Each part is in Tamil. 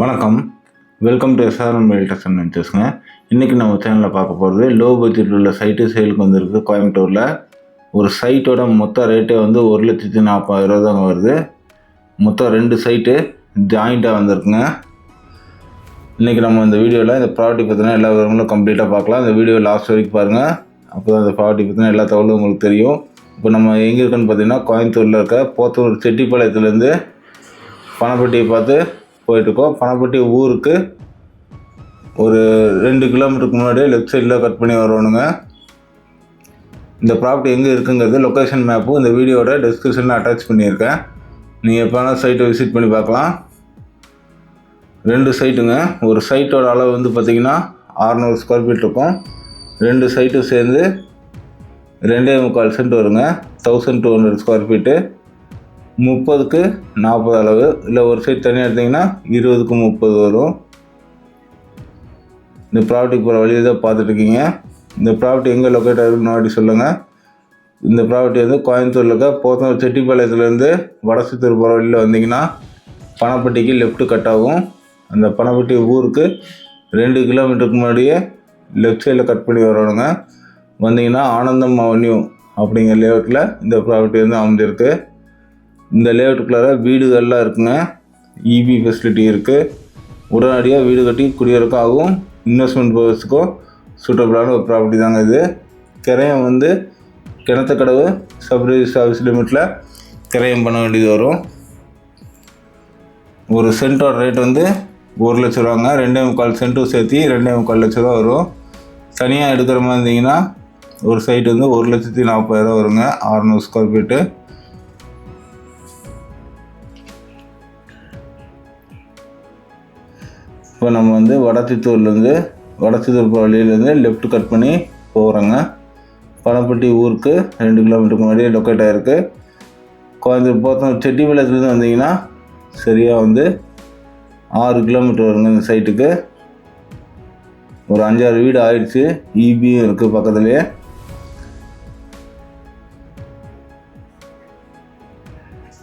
வணக்கம். Welcome to SRM realtors and இன்றைக்கி நம்ம சேனலில் பார்க்க போகிறது லோ பட்ஜெட்டில் உள்ள சைட்டு சேலுக்கு வந்திருக்கு கோயம்புத்தூரில் ஒரு சைட்டோட மொத்த ரேட்டே வந்து ஒரு லட்சத்தி நாற்பதாயிரம் தாங்க வருது. மொத்தம் ரெண்டு சைட்டு ஜாயிண்ட்டாக வந்திருக்குங்க. இன்றைக்கி நம்ம இந்த வீடியோவில் இந்த ப்ராப்பர்ட்டி பற்றின எல்லா விவரங்களும் கம்ப்ளீட்டாக பார்க்கலாம். இந்த வீடியோ லாஸ்ட் வரைக்கும் பாருங்கள் அப்போ தான் இந்த ப்ராப்பர்ட்டி பற்றின எல்லா தகவலும் உங்களுக்கு தெரியும். இப்போ நம்ம எங்கே இருக்குன்னு பார்த்தீங்கன்னா கோயம்புத்தூரில் இருக்க போத்தூர் செட்டிப்பாளையத்துலேருந்து பணப்பட்டியை பார்த்து போயிட்டுருக்கோம். பணப்பட்டி ஊருக்கு ஒரு ரெண்டு கிலோமீட்டருக்கு முன்னாடியே லெஃப்ட் சைடில் கட் பண்ணி வரணுங்க இந்த ப்ராப்பர்ட்டி எங்கே இருக்குங்கிறது லொக்கேஷன் மேப்பும் இந்த வீடியோட டிஸ்கிரிப்ஷனில் அட்டாச் பண்ணியிருக்கேன். நீங்கள் எப்போ சைட்டை விசிட் பண்ணி பார்க்கலாம். ரெண்டு சைட்டுங்க ஒரு சைட்டோட அளவு வந்து பார்த்திங்கன்னா அறநூறு ஸ்கொயர் ஃபீட் இருக்கும். ரெண்டு சைட்டும் சேர்ந்து ரெண்டே முக்கால் சென்ட் வருங்க. Thousand two hundred square feet முப்பதுக்கு நாற்பது அளவு. இல்லை ஒரு சைடு தனியாக எடுத்திங்கன்னா இருபதுக்கு முப்பது வரும். இந்த ப்ராப்பர்ட்டி போகிற வழியை தான் பார்த்துட்ருக்கீங்க இந்த ப்ராப்பர்ட்டி எங்கே லொக்கேட் ஆகிருக்குன்னு அப்படி சொல்லுங்கள் இந்த ப்ராப்பர்ட்டி வந்து கோயம்புத்தூரில் இருக்க போத்தூர் செட்டிப்பாளையத்துலேருந்து வடசுத்தூர் போகிற வழியில் வந்தீங்கன்னா பணப்பட்டிக்கு லெஃப்ட்டு கட் ஆகும். அந்த பணப்பட்டி ஊருக்கு ரெண்டு கிலோமீட்டருக்கு முன்னாடியே லெஃப்ட் சைடில் கட் பண்ணி வரணுங்க வந்தீங்கன்னா ஆனந்தம் அவென்யூ அப்படிங்கிற லேஅவுட்டில் இந்த ப்ராப்பர்ட்டி வந்து அமைஞ்சிருக்கு. இந்த லேஅவுட்டுக்குள்ளார வீடுகள்லாம் இருக்குங்க. இபி ஃபெசிலிட்டி இருக்குது உடனடியாக வீடு கட்டி குடியிருக்காகவும் இன்வெஸ்ட்மெண்ட் பர்பஸுக்கும் சூட்டபிளான ஒரு ப்ராப்பர்ட்டி தாங்க இது. கிரையம் வந்து கிணத்துக்கடவு சப் ரிஜிஸ்டர் ஆஃபீஸ் லிமிட்டில் கிரையம் பண்ண வேண்டியது வரும். ஒரு சென்ட்டோட ரேட் வந்து ஒரு லட்ச ரூபாங்க. ரெண்டே முக்கால் சென்ட்டும் சேர்த்து ரெண்டே முக்கால் லட்ச ரூபா வரும். தனியாக எடுக்கிற மாதிரி இருந்தீங்கன்னா ஒரு சைட் வந்து ஒரு லட்சத்தி நாற்பதாயிரம் வருங்க. ஆறுநூறு ஸ்கொயர் ஃபீட்டு இப்போ நம்ம வந்து வடத்தித்தூர்லேருந்து வடத்தித்தூர் வழியிலேருந்து லெஃப்ட் கட் பண்ணி போகிறோங்க பணப்பட்டி ஊருக்கு ரெண்டு கிலோமீட்டருக்கு முன்னாடியே லொக்கேட் ஆகிருக்கு கோயம்புத்தூர் போத்தம் செட்டிப்பாளையத்துலேருந்து வந்தீங்கன்னா சரியாக வந்து ஆறு கிலோமீட்டர் வருங்க இந்த சைட்டுக்கு ஒரு அஞ்சாறு வீடு ஆயிடுச்சு. இபியும் இருக்குது பக்கத்துலேயே.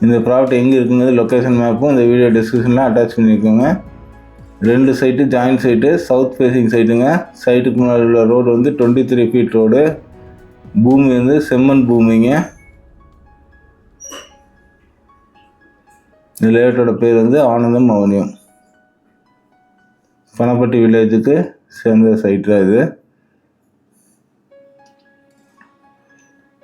இந்த ப்ராப்பர்ட்டி எங்கே இருக்குங்கிறது லொக்கேஷன் மேப்பும் இந்த வீடியோ டிஸ்கிரிப்ஷனில் அட்டாச் பண்ணியிருக்கோங்க ரெண்டு site joint site south facing சைட்டுங்க சைட்டுக்கு முன்னாடி உள்ள ரோடு வந்து டுவெண்ட்டி த்ரீ ஃபீட் ரோடு பூமி வந்து செம்மண் பூமிங்க. இந்த லேஅவுட்டோட பேர் வந்து ஆனந்தம் அவனியம். பனப்பட்டி வில்லேஜுக்கு சேர்ந்த சைட்டு தான் இது.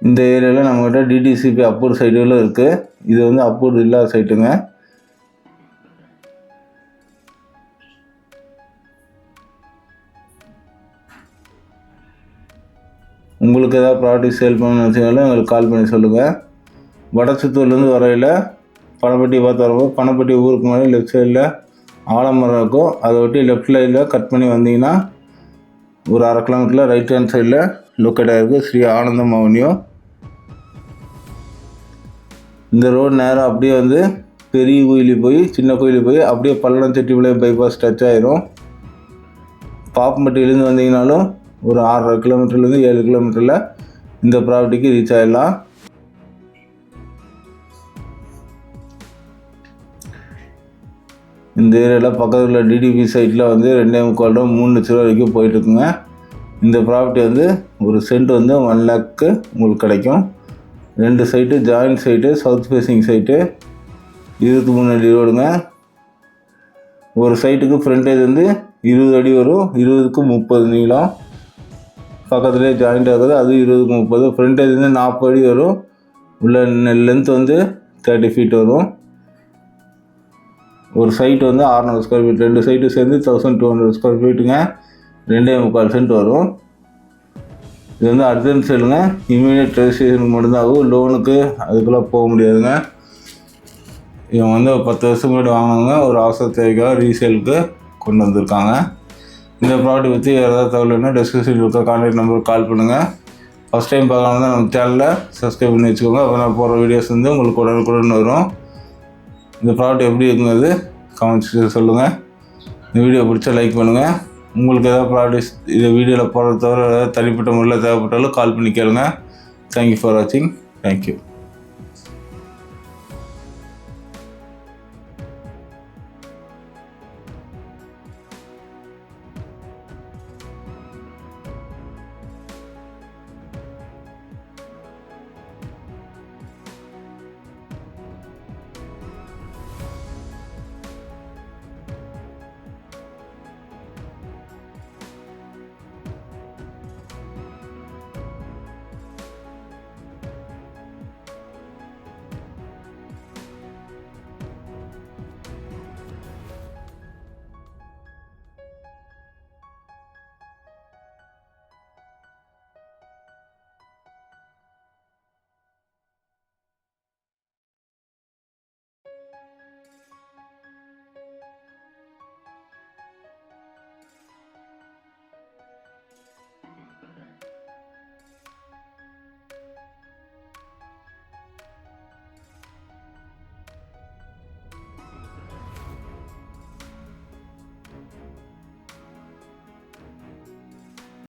இந்த ஏரியாவில் நம்மக்கிட்ட டிடிசிபி அப்பூர் சைடுகளும் இருக்குது இது வந்து அப்பூர் இல்லாத சைட்டுங்க உங்களுக்கு ஏதாவது ப்ராடக்ட் சேல் பண்ணணும்னு வச்சுனாலும் எங்களுக்கு கால் பண்ணி சொல்லுங்கள் வடச்சித்தூர்லேருந்து வரையில் பணப்பட்டி பார்த்து வரும்போது பணப்பட்டி ஊருக்கு முன்னாடி லெஃப்ட் சைடில் ஆலமரம் இருக்கும். அதை ஒட்டி லெஃப்ட் சைடில் கட் பண்ணி வந்தீங்கன்னா ஒரு அரை கிலோமீட்டரில் ரைட் ஹேண்ட் சைடில் லொக்கேட் ஆகிருக்கு ஸ்ரீ ஆனந்தம் அவனியோ இந்த ரோடு நேரம் அப்படியே வந்து பெரிய கோயிலி போய் சின்ன கோயிலுக்கு போய் அப்படியே பல்லடம் செட்டிப்பாளையம் பைபாஸ் டச் ஆயிரும். பாப்பம்பட்டியிலேருந்து வந்தீங்கனாலும் ஒரு ஆறரை கிலோமீட்டர்லேருந்து ஏழு கிலோமீட்டரில் இந்த ப்ராப்பர்ட்டிக்கு ரீச் ஆகிடலாம் இந்த ஏரியாவில் பக்கத்தில் உள்ள டிடிபி சைட்டில் வந்து ரெண்டே முக்கால் ரூபா மூணு லட்ச ரூபா வரைக்கும் போயிட்டுருக்குங்க. இந்த ப்ராப்பர்ட்டி வந்து ஒரு சென்ட் வந்து ஒன் லேக்கு உங்களுக்கு கிடைக்கும். ரெண்டு site joint site south facing site. இருபத்தி மூணு அடி ரோடுங்க. ஒரு சைட்டுக்கு ஃப்ரண்டேஜ் வந்து இருபது அடி வரும் இருபதுக்கு முப்பது நீளம். பக்கத்துலேயே ஜாயிண்ட் ஆகுது அது இருபதுக்கு முப்பது ஃப்ரண்டேஜ் வந்து நாற்பது அடி வரும். உள்ள லென்த் வந்து தேர்ட்டி ஃபீட் வரும். ஒரு சைட் வந்து ஆறுநூறு ஸ்கொயர் ஃபீட் ரெண்டு சைட்டு சேர்ந்து தௌசண்ட் டூ ஹண்ட்ரட் ஸ்கொயர் ஃபீட்டுங்க ரெண்டே முக்கால் சென்ட் வரும். இது வந்து அர்ஜென்ட் சேலுங்க இமீடியட் ரெஜிஸ்ட்ரேஷனுக்கு மட்டும்தான் ஆகும் லோனுக்கு அதுக்கெல்லாம் போக முடியாதுங்க. இவங்க வந்து பத்து வருஷம் முன்னாடி வாங்கினாங்க ஒரு அவசர தேவைக்காக ரீசேலுக்கு கொண்டு வந்திருக்காங்க. இந்த ப்ராடக்ட் பற்றி ஏதாவது தகவல் வேணும் டிஸ்கிரிப்ஷனில் இருக்க கான்டாக்ட் நம்பருக்கு கால் பண்ணுங்கள் ஃபஸ்ட் டைம் பார்க்கலாம் தான் நம்ம சேனலில் சப்ஸ்கிரைப் பண்ணி வச்சுக்கோங்க. அப்போ நான் போகிற வீடியோஸ் வந்து உங்களுக்கு உடனுக்குடன் வரும். இந்த ப்ராடக்ட் எப்படி இருக்குங்கிறது கமெண்ட்ஸ் சொல்லுங்கள் இந்த வீடியோ பிடிச்சா லைக் பண்ணுங்கள் உங்களுக்கு ஏதாவது ப்ராடக்ட்ஸ் இந்த வீடியோவில் போடுறத தவிர ஏதாவது தனிப்பட்ட முறையில் தேவைப்பட்டாலும் கால் பண்ணி கேளுங்க. தேங்க்யூ ஃபார் வாட்சிங் தேங்க்யூ